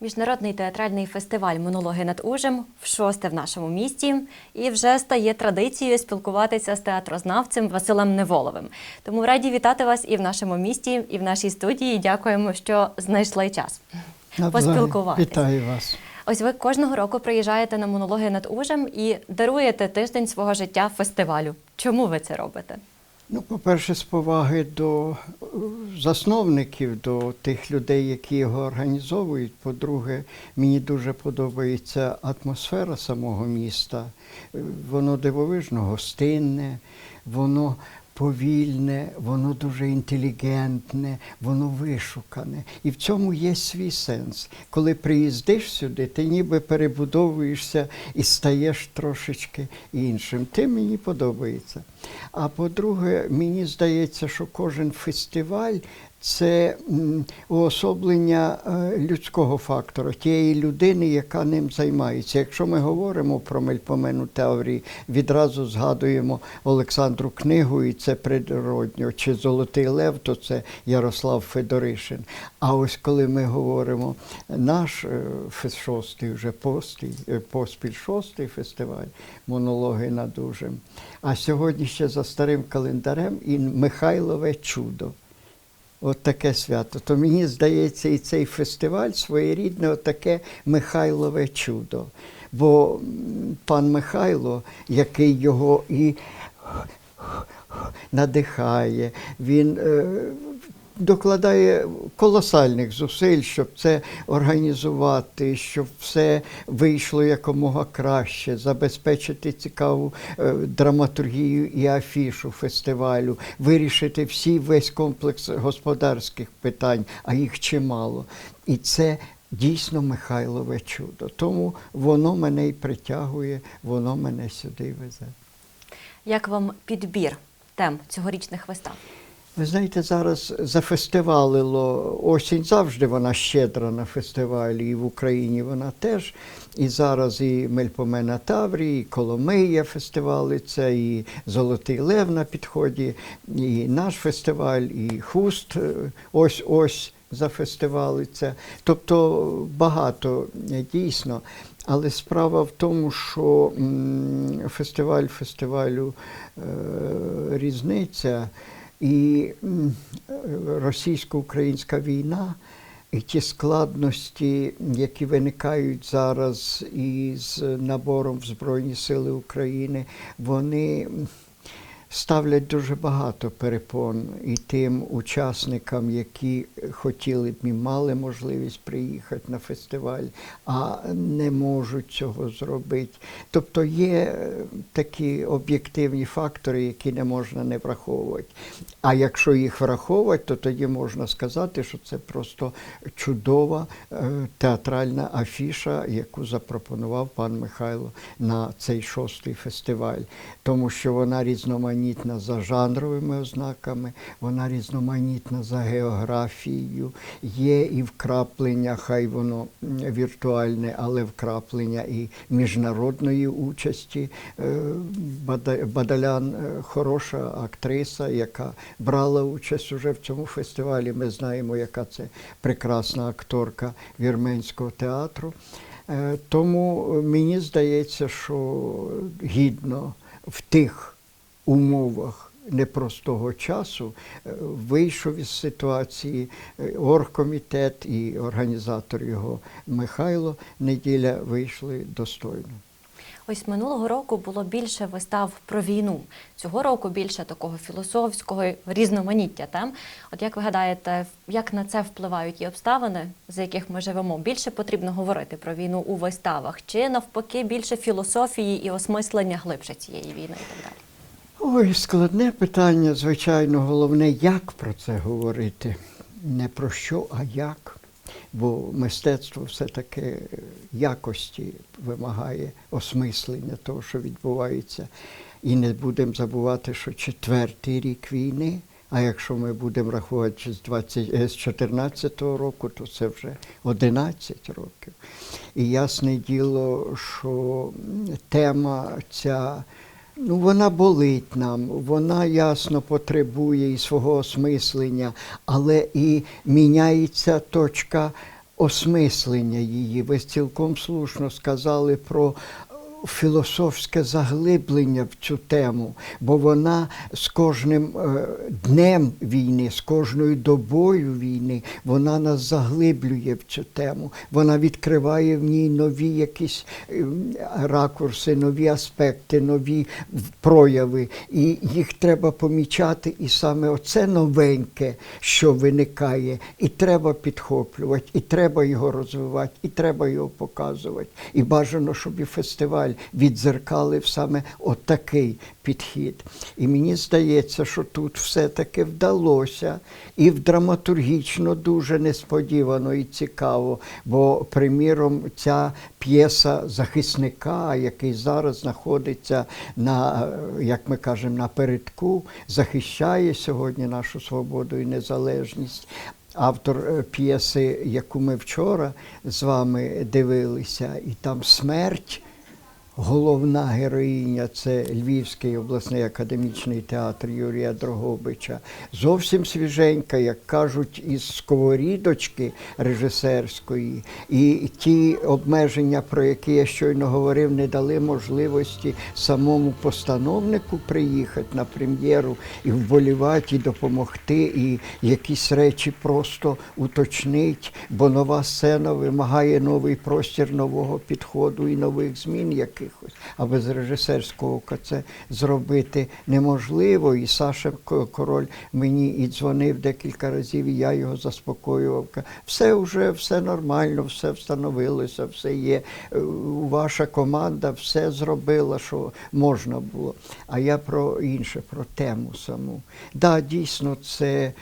Міжнародний театральний фестиваль Монологи над Ужем вшосте в нашому місті і вже стає традицією спілкуватися з театрознавцем Василем Неволовим. Тому раді вітати вас і в нашому місті, і в нашій студії. Дякуємо, що знайшли час поспілкуватися. Вітаю вас. Ось ви кожного року приїжджаєте на монологи над Ужем і даруєте тиждень свого життя фестивалю. Чому ви це робите? Ну, по-перше, з поваги до е, засновників, до тих людей, які його організовують. По-друге, мені дуже подобається атмосфера самого міста. Е, Воно дивовижно гостинне, воно повільне, воно дуже інтелігентне, воно вишукане. І в цьому є свій сенс. Коли приїздиш сюди, ти ніби перебудовуєшся і стаєш трошечки іншим. Тим мені подобається. А по-друге, мені здається, що кожен фестиваль це уособлення е, людського фактора, тієї людини, яка ним займається. Якщо ми говоримо про Мельпомену Таврії, відразу згадуємо Олександру книгу, і це природньо, чи Золотий Лев, то це Ярослав Федоришин. А ось коли ми говоримо наш е, шостий, вже постій, е, поспіль шостий фестиваль монологи над Ужем, а сьогодні ще за старим календарем і Михайлове чудо. От таке свято. То мені здається, і цей фестиваль своєрідне отаке Михайлове чудо. Бо пан Михайло, який його і надихає, він е, докладає колосальних зусиль, щоб це організувати, щоб все вийшло якомога краще, забезпечити цікаву е, драматургію і афішу фестивалю, вирішити всі весь комплекс господарських питань, а їх чимало. І це дійсно Михайлове чудо. Тому воно мене й притягує, воно мене сюди везе. Як вам підбір тем цьогорічних вистав? Ви знаєте, зараз зафестивалило осінь завжди вона щедра на фестивалі, і в Україні вона теж. І зараз і Мельпомена Таврії, і Коломия фестивалиться, і Золотий Лев на підході, і наш фестиваль, і Хуст е, ось ось зафестивалиться. Тобто багато е, дійсно. Але справа в тому, що фестиваль фестивалю е, різниця. І російсько-українська війна, і ті складності, які виникають зараз із набором в Збройні Сили України, вони ставлять дуже багато перепон і тим учасникам, які хотіли б і мали можливість приїхати на фестиваль, а не можуть цього зробити. Тобто є е, такі об'єктивні фактори, які не можна не враховувати. А якщо їх враховувати, то тоді можна сказати, що це просто чудова е, театральна афіша, яку запропонував пан Михайло на цей шостий фестиваль, тому що вона різноманітна за жанровими ознаками, вона різноманітна за географією, є і вкраплення, хай воно віртуальне, але вкраплення і міжнародної участі. Е, Бадалян е, хороша актриса, яка брала участь уже в цьому фестивалі. Ми знаємо, яка це прекрасна акторка вірменського театру. Е, Тому мені здається, що гідно в тих умовах непростого часу е, вийшов із ситуації е, оргкомітет і організатор його Михайло Неділя вийшли достойно. Ось минулого року було більше вистав про війну. Цього року більше такого філософського різноманіття тем. От як ви гадаєте, як на це впливають ті обставини, за яких ми живемо? Більше потрібно говорити про війну у виставах, чи навпаки більше філософії і осмислення глибше цієї війни і так далі? Ой, складне питання, звичайно, головне, як про це говорити. Не про що, а як. Бо мистецтво все-таки якості вимагає осмислення того, що відбувається. І не будемо забувати, що четвертий рік війни, а якщо ми будемо рахувати з 20, е, року, то це вже 11 років. І ясне діло, що тема ця Ну, вона болить нам, вона ясно потребує і свого осмислення, але і міняється точка осмислення її. Ви цілком слушно сказали про філософське заглиблення в цю тему, бо вона з кожним е, днем війни, з кожною добою війни, вона нас заглиблює в цю тему. Вона відкриває в ній нові якісь е, ракурси, нові аспекти, нові прояви. І їх треба помічати. І саме оце новеньке, що виникає, і треба підхоплювати, і треба його розвивати, і треба його показувати. І бажано, щоб і фестиваль відзеркалив саме отакий підхід. І мені здається, що тут все-таки вдалося і в драматургічно дуже несподівано і цікаво. Бо, приміром, ця п'єса захисника, який зараз знаходиться на, як ми кажемо, на передку, захищає сьогодні нашу свободу і незалежність. Автор е, п'єси, яку ми вчора з вами дивилися, і там смерть. Головна героїня це Львівський обласний академічний театр Юрія Дрогобича. Зовсім свіженька, як кажуть, із сковорідочки режисерської. І ті обмеження, про які я щойно говорив, не дали можливості самому постановнику приїхати на прем'єру і вболівати, і допомогти, і якісь речі просто уточнити, бо нова сцена вимагає новий простір нового підходу і нових змін якихось. А без режисерського ока це зробити неможливо. І Саша Король мені і дзвонив декілька разів, і я його заспокоював. Все вже все нормально, все встановилося, все є. Е, Ваша команда все зробила, що можна було. А я про інше, про тему саму. Да, дійсно, це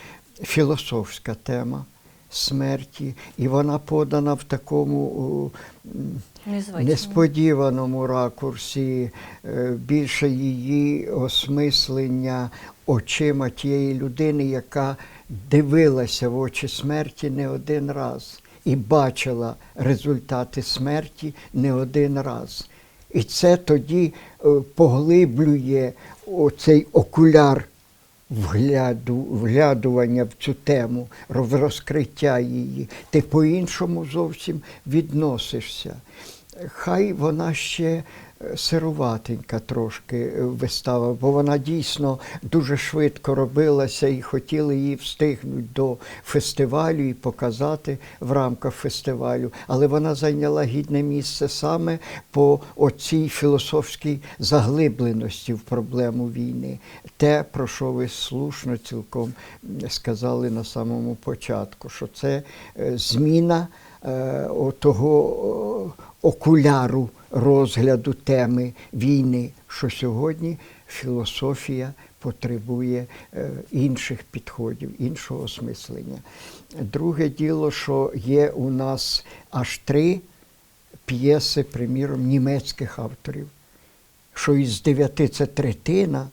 філософська тема смерті, і вона подана в такому. о, м, Незвично. несподіваному ракурсі, е, більше її осмислення очима тієї людини, яка дивилася в очі смерті не один раз і бачила результати смерті не один раз. І це тоді е, поглиблює оцей окуляр вгляду, вглядування в цю тему, роз- розкриття її. Ти по-іншому зовсім відносишся. Хай вона ще сируватенька трошки е, вистава, бо вона дійсно дуже швидко робилася і хотіли її встигнути до фестивалю і показати в рамках фестивалю. Але вона зайняла гідне місце саме по оцій філософській заглибленості в проблему війни. Те, про що ви слушно цілком сказали на самому початку, що це е, зміна того окуляру розгляду теми війни, що сьогодні філософія потребує е, інших підходів, іншого осмислення. Друге діло, що є у нас аж три п'єси, приміром, німецьких авторів, що із дев'яти це третина,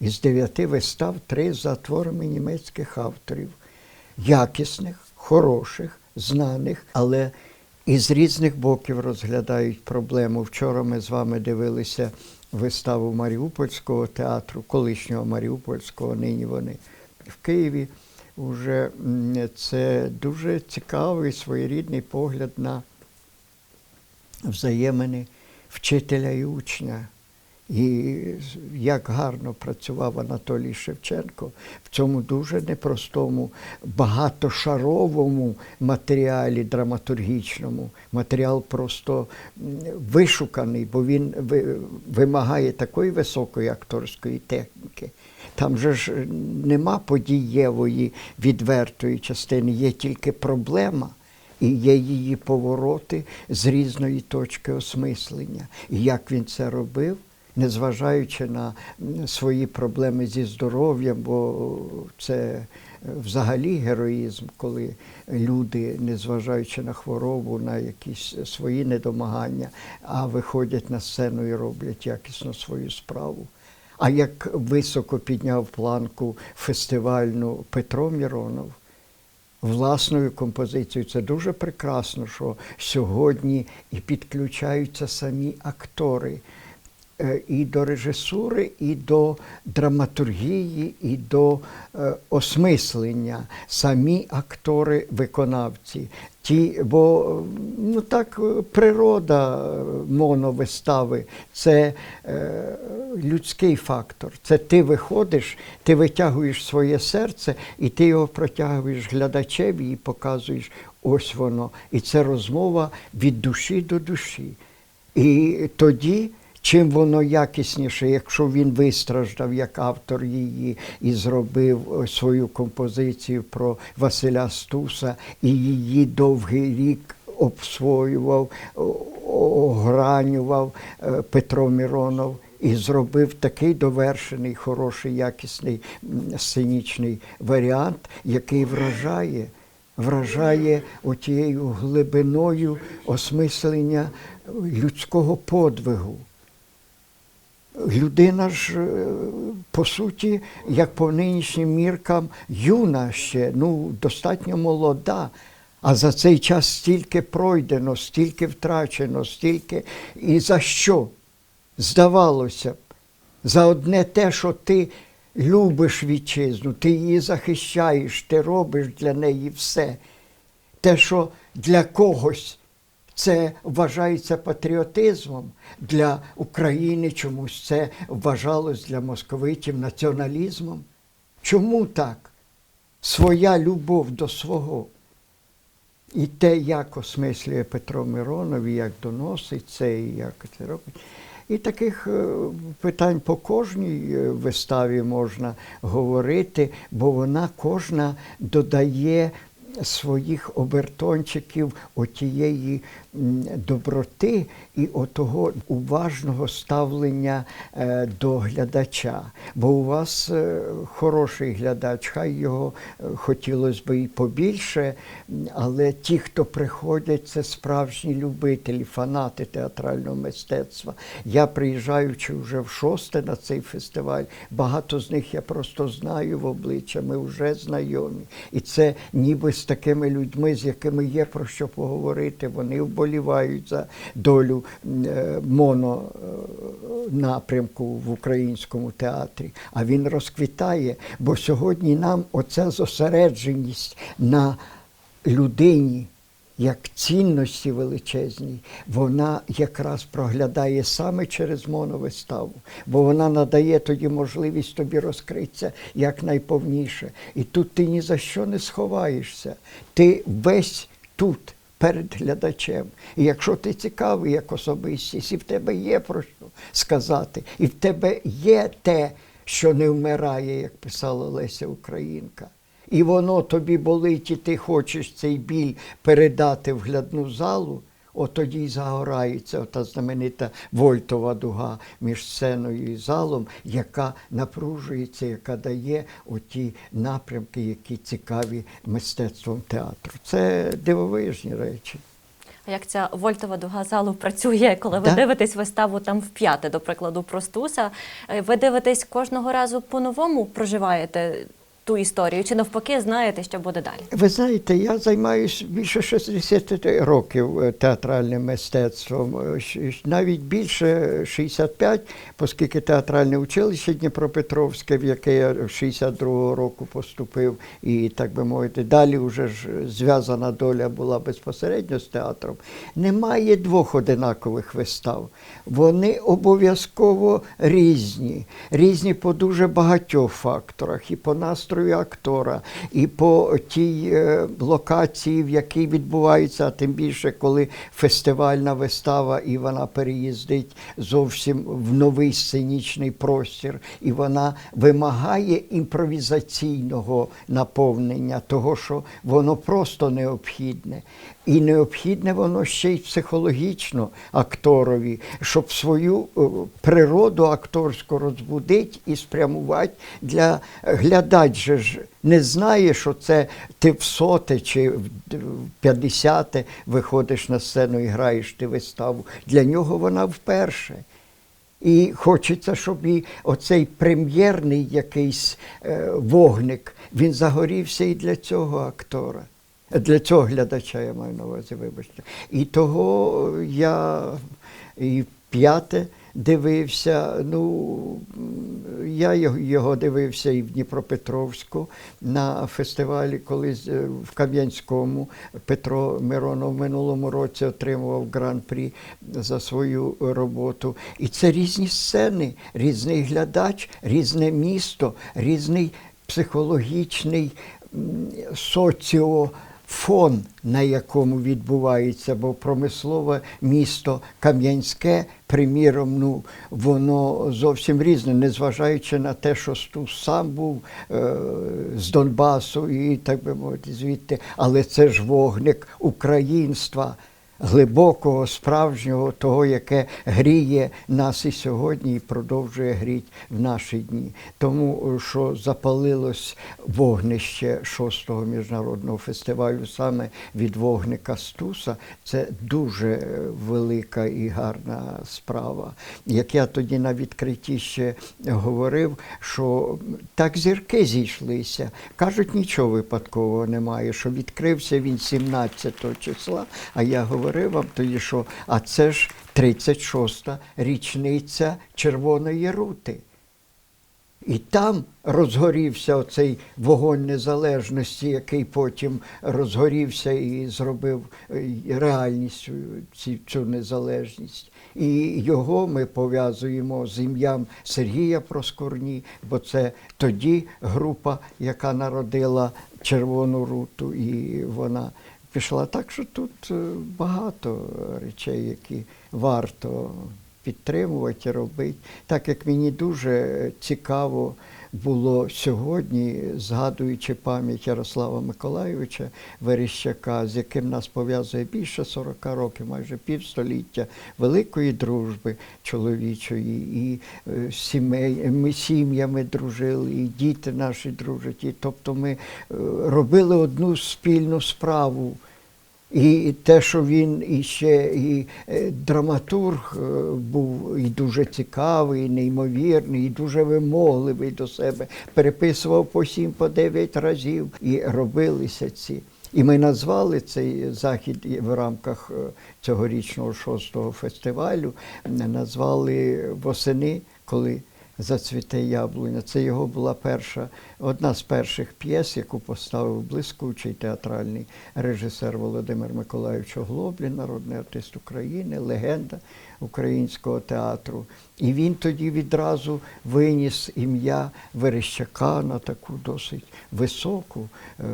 із дев'яти вистав три за творами німецьких авторів, якісних, хороших, знаних, але із різних боків розглядають проблему. Вчора ми з вами дивилися виставу Маріупольського театру, колишнього Маріупольського, нині вони в Києві. Уже це дуже цікавий своєрідний погляд на взаємини вчителя і учня. І як гарно працював Анатолій Шевченко в цьому дуже непростому, багатошаровому матеріалі драматургічному. Матеріал просто вишуканий, бо він вимагає такої високої акторської техніки. Там же ж нема подієвої відвертої частини, є тільки проблема. І є її повороти з різної точки осмислення. І як він це робив, незважаючи на свої проблеми зі здоров'ям, бо це взагалі героїзм, коли люди, незважаючи на хворобу, на якісь свої недомагання, а виходять на сцену і роблять якісно свою справу. А як високо підняв планку фестивальну Петро Міронов, власною композицією. Це дуже прекрасно, що сьогодні і підключаються самі актори. Е, і до режисури, і до драматургії, і до е, осмислення самі актори-виконавці. Ті, бо ну так е, природа моновистави це е, людський фактор. Це ти виходиш, ти витягуєш своє серце, і ти його протягуєш глядачеві і показуєш ось воно. І це розмова від душі до душі. І тоді, чим воно якісніше, якщо він вистраждав як автор її і зробив е, свою композицію про Василя Стуса, і її довгий рік обсвоював, огранював е, Петро Міронов. І зробив такий довершений, хороший, якісний сценічний варіант, який вражає, вражає отією глибиною осмислення людського подвигу. Людина ж, е, по суті, як по нинішнім міркам, юна ще, ну, достатньо молода. А за цей час стільки пройдено, стільки втрачено, стільки. І за що? Здавалося б, за одне те, що ти любиш вітчизну, ти її захищаєш, ти робиш для неї все. Те, що для когось це вважається патріотизмом, для України чомусь це вважалось для московитів націоналізмом. Чому так? Своя любов до свого. І те, як осмислює Петро Миронов, і як доносить це, і як це робить. І таких е, питань по кожній е, виставі можна говорити, бо вона кожна додає своїх обертончиків отієї доброти і отого уважного ставлення е, до глядача. Бо у вас е, хороший глядач, хай його е, хотілося б і побільше, але ті, хто приходять, це справжні любителі, фанати театрального мистецтва. Я приїжджаючи вже в шосте на цей фестиваль, багато з них я просто знаю в обличчя, ми вже знайомі. І це ніби з такими людьми, з якими є про що поговорити. Вони вболівають за долю е, моно е, в українському театрі. А він розквітає, бо сьогодні нам оця зосередженість на людині. Як цінності величезній, вона якраз проглядає саме через моновиставу, бо вона надає тоді можливість тобі розкритися якнайповніше. І тут ти ні за що не сховаєшся. Ти весь тут перед глядачем. І якщо ти цікавий як особистість, і в тебе є про що сказати, і в тебе є те, що не вмирає, як писала Леся Українка. І воно тобі болить, і ти хочеш цей біль передати в глядну залу, от тоді й загорається ота знаменита Вольтова дуга між сценою і залом, яка напружується, яка дає оті напрямки, які цікаві мистецтвом театру. Це дивовижні речі. А як ця вольтова дуга залу працює, коли ви Да. дивитесь виставу там в п'яте, до прикладу, про Стуса? Е, Ви дивитесь кожного разу по-новому, проживаєте ту історію, чи навпаки знаєте, що буде далі? Ви знаєте, я займаюся більше 60 років е, театральним мистецтвом, е, навіть більше 65, оскільки театральне училище Дніпропетровське, в яке я 62-го року поступив, і так би мовити, далі вже ж зв'язана доля була безпосередньо з театром. Немає двох одинакових вистав. Вони обов'язково різні, різні по дуже багатьох факторах, і по настрою актора, і по тій е, локації, в якій відбувається, а тим більше, коли фестивальна вистава, і вона переїздить зовсім в новий сценічний простір, і вона вимагає імпровізаційного наповнення, того, що воно просто необхідне. І необхідне воно ще й психологічно акторові, щоб свою е, природу акторську розбудити і спрямувати для глядач же ж не знає, що це ти в соте чи в п'ятдесяте виходиш на сцену і граєш ти виставу. Для нього вона вперше. І хочеться, щоб і оцей прем'єрний якийсь е, вогник, він загорівся і для цього актора. Для цього глядача я маю на увазі, вибачте. І того я і п'яте дивився. Ну, я його, дивився і в Дніпропетровську на фестивалі, колись в Кам'янському. Петро Миронов в минулому році отримував гран-прі за свою роботу. І це різні сцени, різний глядач, різне місто, різний психологічний м, соціофон, на якому відбувається, бо промислове місто Кам'янське, приміром, ну, воно зовсім різне, незважаючи на те, що Стус сам був е, з Донбасу і так би мовити, звідти, але це ж вогник українства. Глибокого, справжнього, того, яке гріє нас і сьогодні, і продовжує гріти в наші дні. Тому що запалилось вогнище шостого міжнародного фестивалю саме від вогника Стуса, це дуже велика і гарна справа. Як я тоді на відкритті ще говорив, що так зірки зійшлися. Кажуть, нічого випадкового немає, що відкрився він 17 числа, а я говорив вам що а це ж 36-та річниця Червоної рути. І там розгорівся оцей вогонь незалежності, який потім розгорівся і зробив е, реальністю цю незалежність. І його ми пов'язуємо з ім'ям Сергія Проскурні, бо це тоді група, яка народила Червону руту, і вона пішла. Так що тут е, багато речей, які варто підтримувати, робити. Так як мені дуже цікаво було сьогодні, згадуючи пам'ять Ярослава Миколайовича Верещака, з яким нас пов'язує більше 40 років, майже півстоліття великої дружби чоловічої, і е, сімей, ми сім'ями дружили, і діти наші дружать. І, тобто ми е, робили одну спільну справу. І те, що він іще і е, драматург е, був і дуже цікавий, і неймовірний, і дуже вимогливий до себе, переписував по сім, по дев'ять разів, і робилися ці. І ми назвали цей захід в рамках е, цьогорічного шостого фестивалю, назвали восени, коли Зацвіте яблуня. Це його була перша, одна з перших п'єс, яку поставив блискучий театральний режисер Володимир Миколаївич Оглоблін, народний артист України, легенда українського театру. І він тоді відразу виніс ім'я Верещака на таку досить високу е,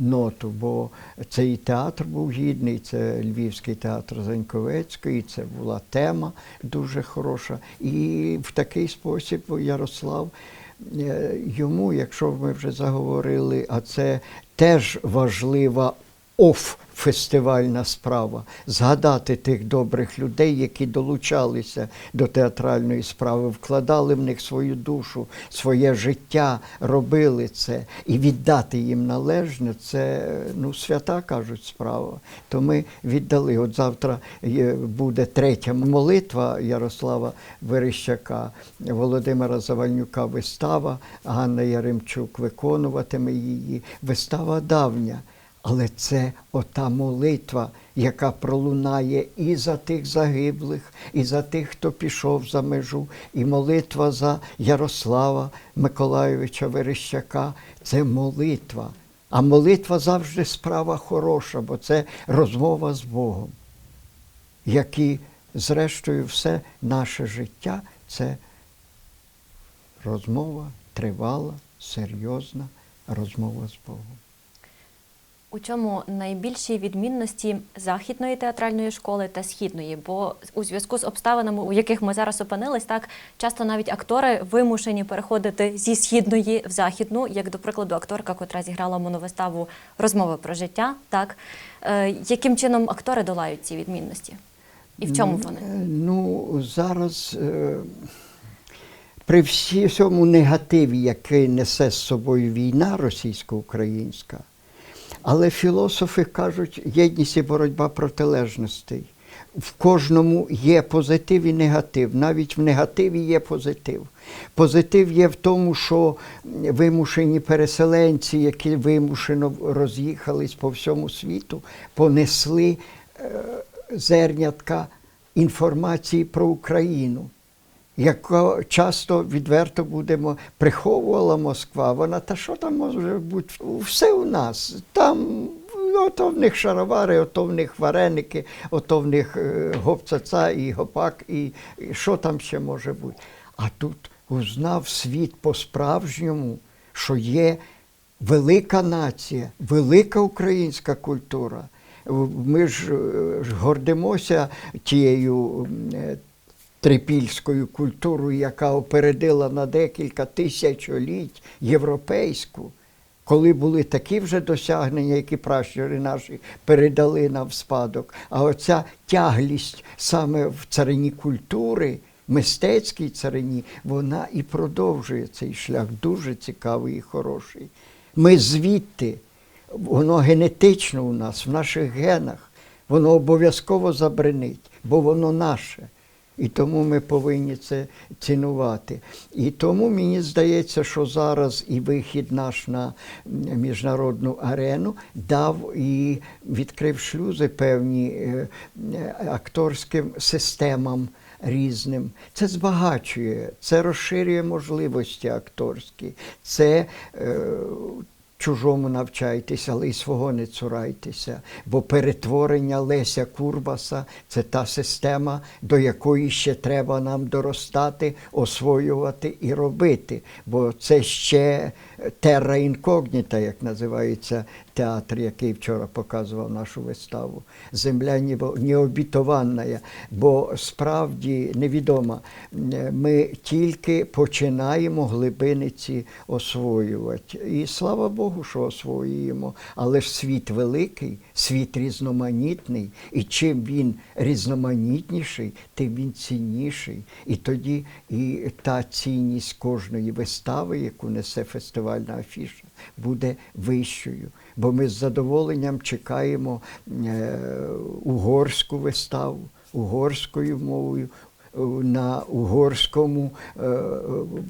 ноту, бо цей театр був гідний, це Львівський театр Заньковецької, це була тема дуже хороша. І в такий спосіб Ярослав е, йому, якщо ми вже заговорили, а це теж важлива оф фестивальна справа згадати тих добрих людей, які долучалися до театральної справи, вкладали в них свою душу, своє життя, робили це і віддати їм належне, це ну свята кажуть справа. То ми віддали. От завтра буде третя молитва Ярослава Верещака, Володимира Завальнюка вистава, Ганна Яремчук виконуватиме її. Вистава давня. Але це ота молитва, яка пролунає і за тих загиблих, і за тих, хто пішов за межу, і молитва за Ярослава Миколайовича Верещака це молитва. А молитва завжди справа хороша, бо це розмова з Богом, які, зрештою, все наше життя це розмова тривала, серйозна розмова з Богом. У чому найбільші відмінності західної театральної школи та східної? Бо у зв'язку з обставинами, у яких ми зараз опинились, так часто навіть актори вимушені переходити зі східної в західну, як до прикладу, акторка, котра зіграла моновиставу Розмови про життя. Так е, яким чином актори долають ці відмінності? І в чому Ну, вони? е, Ну, зараз е, при всьому негативі, який несе з собою війна російсько-українська, але філософи кажуть, єдність і боротьба протилежностей. В кожному є позитив і негатив. Навіть в негативі є позитив. Позитив є в тому, що вимушені переселенці, які вимушено роз'їхались по всьому світу, понесли е, зернятка інформації про Україну, яку часто відверто будемо приховувала Москва. Вона та що там може бути? Все у нас. Там ото в них шаровари, ото в них вареники, ото в них е, гопцаца і гопак, і, що там ще може бути. А тут узнав світ по-справжньому, що є велика нація, велика українська культура. Ми ж е, гордимося тією е, трипільською культурою, яка опередила на декілька тисячоліть європейську. Коли були такі вже досягнення, які пращури наші передали нам в спадок, а оця тяглість саме в царині культури, мистецькій царині, вона і продовжує цей шлях дуже цікавий і хороший. Ми звідти, воно генетично у нас, в наших генах, воно обов'язково забринить, бо воно наше. І тому ми повинні це цінувати. І тому мені здається, що зараз і вихід наш на міжнародну арену дав і відкрив шлюзи певні е, е, акторським системам різним. Це збагачує, це розширює можливості акторські, це е, чужому навчайтеся, але й свого не цурайтеся. Бо перетворення Леся Курбаса це та система, до якої ще треба нам доростати, освоювати і робити. Бо це ще терра інкогніта, як називається театр, який вчора показував нашу виставу. Земля необітованна, бо справді невідома. Ми тільки починаємо глибини ці освоювати. І слава Богу, що освоюємо. Але ж світ великий, світ різноманітний, і чим він різноманітніший, тим він цінніший. І тоді і та цінність кожної вистави, яку несе фестивальна афіша, буде вищою. Бо ми з задоволенням чекаємо е, угорську виставу угорською мовою. е, На угорському е,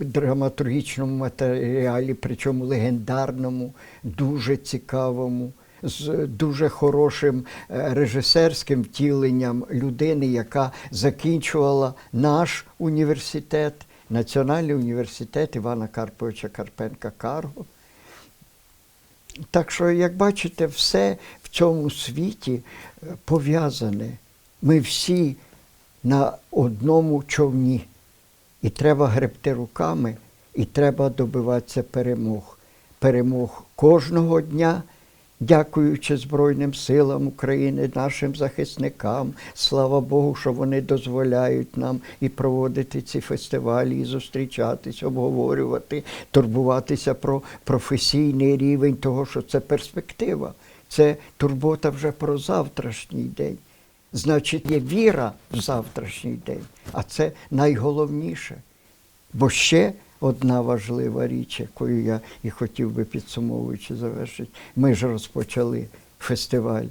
драматургічному матеріалі, причому легендарному, дуже цікавому, з дуже хорошим режисерським втіленням людини, яка закінчувала наш університет, Національний університет Івана Карповича Карпенка Карго. Так що, як бачите, все в цьому світі е, пов'язане. Ми всі на одному човні. І треба гребти руками, і треба добиватися перемог. Перемог кожного дня, дякуючи Збройним силам України, нашим захисникам. Слава Богу, що вони дозволяють нам і проводити ці фестивалі, і зустрічатись, обговорювати, турбуватися про професійний рівень того, що це перспектива. Це турбота вже про завтрашній день. Значить, є віра в завтрашній день, а це найголовніше. Бо ще одна важлива річ, якою я і хотів би підсумовуючи завершити, ми ж розпочали фестиваль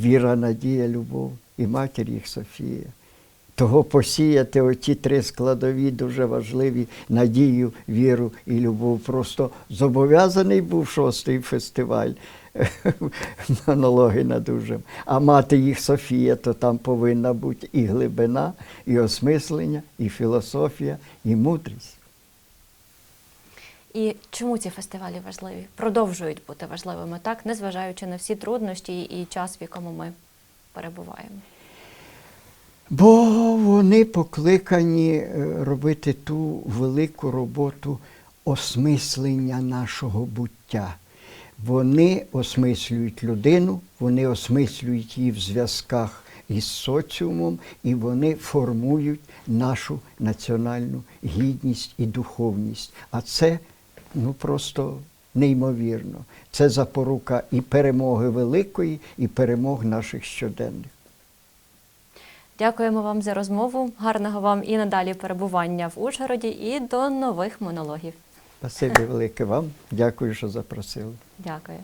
Віра, надія, любов і матір їх Софія. Того посіяти оті три складові дуже важливі надію, віру і любов. Просто зобов'язаний був шостий фестиваль монологи над ужем. А мати їх Софія, то там повинна бути і глибина, і осмислення, і філософія, і мудрість. І чому ці фестивалі важливі? Продовжують бути важливими, так, незважаючи на всі труднощі і час, в якому ми перебуваємо. Бо вони покликані е, робити ту велику роботу осмислення нашого буття. Вони осмислюють людину, вони осмислюють її в зв'язках із соціумом, і вони формують нашу національну гідність і духовність. А це ну просто неймовірно. Це запорука і перемоги великої, і перемог наших щоденних. Дякуємо вам за розмову. Гарного вам і надалі перебування в Ужгороді і до нових монологів. Спасибі велике вам. Дякую, що запросили. Дякую.